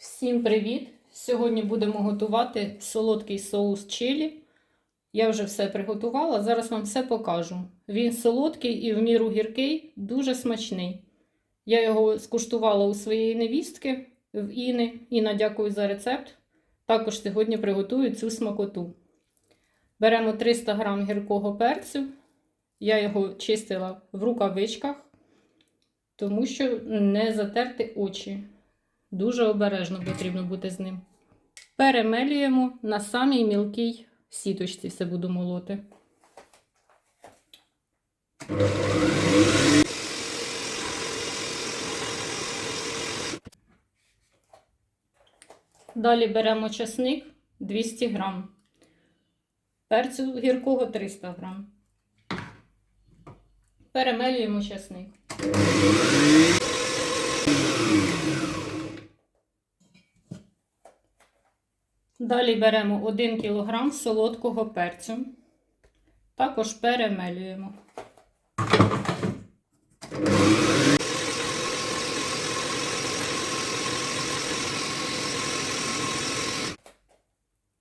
Всім привіт! Сьогодні будемо готувати солодкий соус чилі. Я вже все приготувала, зараз вам все покажу. Він солодкий і в міру гіркий, дуже смачний. Я його скуштувала у своєї невістки в Іни. Іна, дякую за рецепт. Також сьогодні приготую цю смакоту. Беремо 300 г гіркого перцю. Я його чистила в рукавичках, тому що не затерти очі. Дуже обережно потрібно бути з ним. Перемелюємо на самій мілкій сіточці все буду молоти. Далі беремо часник 200 грам. Перцю гіркого 300 грам. Перемелюємо часник. Далі беремо 1 кг солодкого перцю. Також перемелюємо.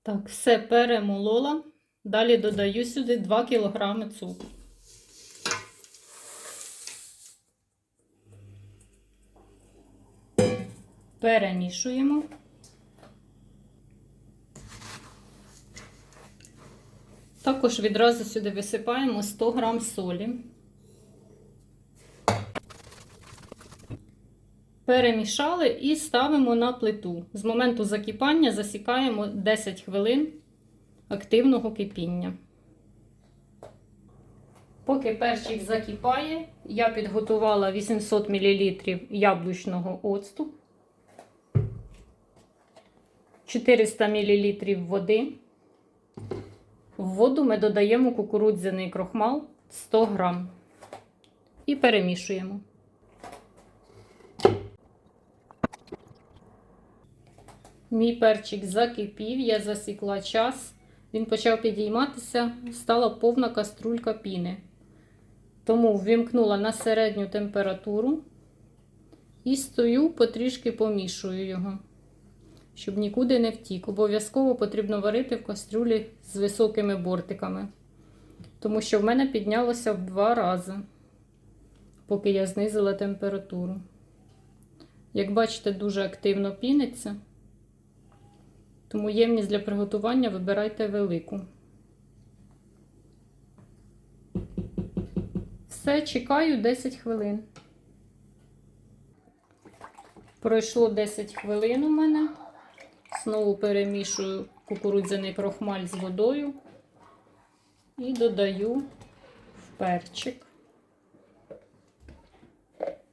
Так, все перемолола. Далі додаю сюди 2 кг цукру. Перемішуємо. Також відразу сюди висипаємо 100 г солі. Перемішали і ставимо на плиту. З моменту закипання засікаємо 10 хвилин активного кипіння. Поки перчик закипає, я підготувала 800 мл яблучного оцту, 400 мл води. В воду ми додаємо кукурудзяний крохмал 100 грам і перемішуємо. Мій перчик закипів, я засікла час. Він почав підійматися, стала повна каструлька піни. Тому ввімкнула на середню температуру і стою, потрішки помішую його щоб нікуди не втік. Обов'язково потрібно варити в кастрюлі з високими бортиками. Тому що в мене піднялося в два рази, поки я знизила температуру. Як бачите, дуже активно піниться. Тому ємність для приготування вибирайте велику. Все, чекаю 10 хвилин. Пройшло 10 хвилин у мене. Знову перемішую кукурудзяний крохмаль з водою і додаю в перчик.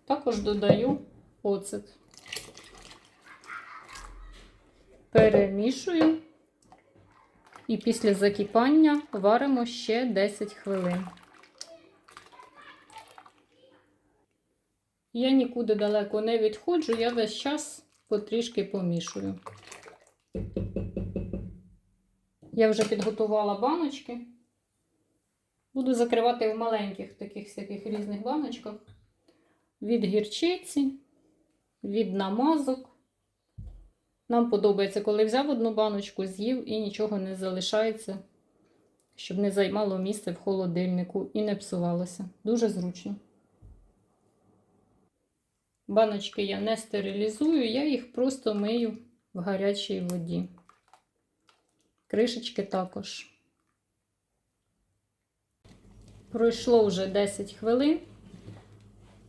Також додаю оцет. Перемішую і після закипання варимо ще 10 хвилин. Я нікуди далеко не відходжу, я весь час потрішки помішую. Я вже підготувала баночки. Буду закривати в маленьких таких всяких різних баночках. Від гірчиці, від намазок. Нам подобається, коли взяв одну баночку, з'їв і нічого не залишається, щоб не займало місце в холодильнику і не псувалося. Дуже зручно. Баночки я не стерилізую, я їх просто мию в гарячій воді. Кришечки також. Пройшло вже 10 хвилин.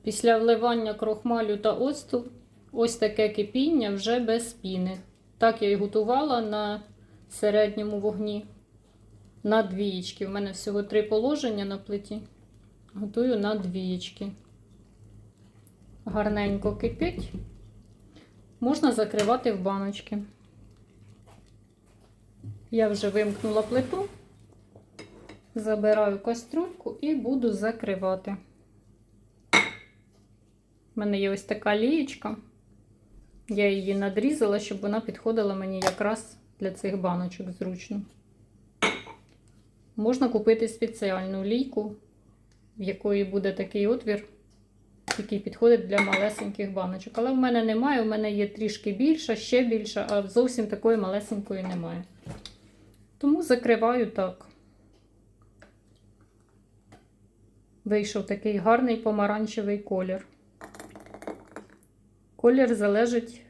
Після вливання крохмалю та оцту ось таке кипіння вже без піни. Так я і готувала на середньому вогні. На двієчки. У мене всього три положення на плиті. Готую на двієчки. Гарненько кипить. Можна закривати в баночки. Я вже вимкнула плиту, забираю кастрюльку і буду закривати. У мене є ось така лієчка. Я її надрізала, щоб вона підходила мені якраз для цих баночок зручно. Можна купити спеціальну лійку, в якої буде такий отвір який підходить для малесеньких баночок. Але в мене немає, у мене є трішки більша, ще більша, а зовсім такої малесенької немає. Тому закриваю так. Вийшов такий гарний помаранчевий колір. Колір залежить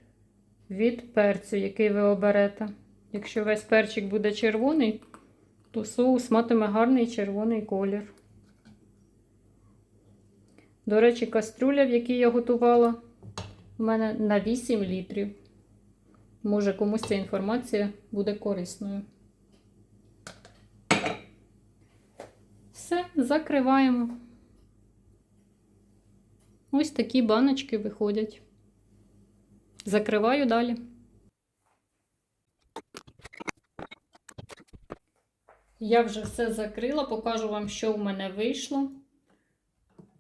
від перцю, який ви оберете. Якщо весь перчик буде червоний, то соус матиме гарний червоний колір. До речі, каструля, в якій я готувала, у мене на 8 літрів. Може, комусь ця інформація буде корисною. Все, закриваємо. Ось такі баночки виходять. Закриваю далі. Я вже все закрила, покажу вам, що в мене вийшло.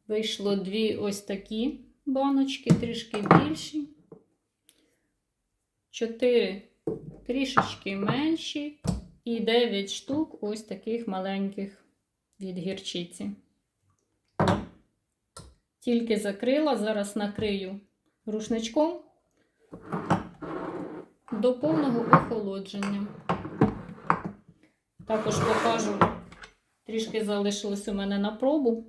Вийшло дві ось такі баночки, трішки більші. Чотири трішечки менші. І 9 штук ось таких маленьких від гірчиці. Тільки закрила, зараз накрию рушничком до повного охолодження. Також покажу, трішки залишилось у мене на пробу.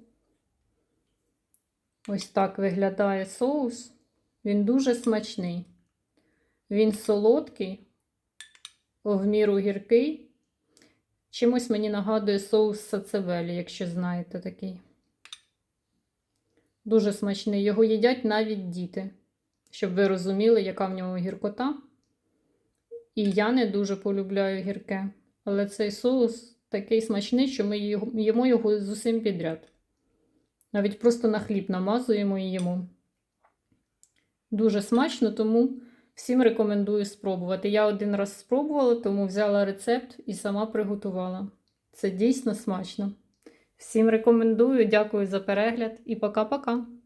Ось так виглядає соус. Він дуже смачний. Він солодкий, в міру гіркий. Чимось мені нагадує соус сацевелі, якщо знаєте такий. Дуже смачний. Його їдять навіть діти, щоб ви розуміли, яка в ньому гіркота. І я не дуже полюбляю гірке. Але цей соус такий смачний, що ми їмо його з усім підряд. Навіть просто на хліб намазуємо і їмо. Дуже смачно, тому всім рекомендую спробувати. Я один раз спробувала, тому взяла рецепт і сама приготувала. Це дійсно смачно. Всім рекомендую, дякую за перегляд і пока-пока!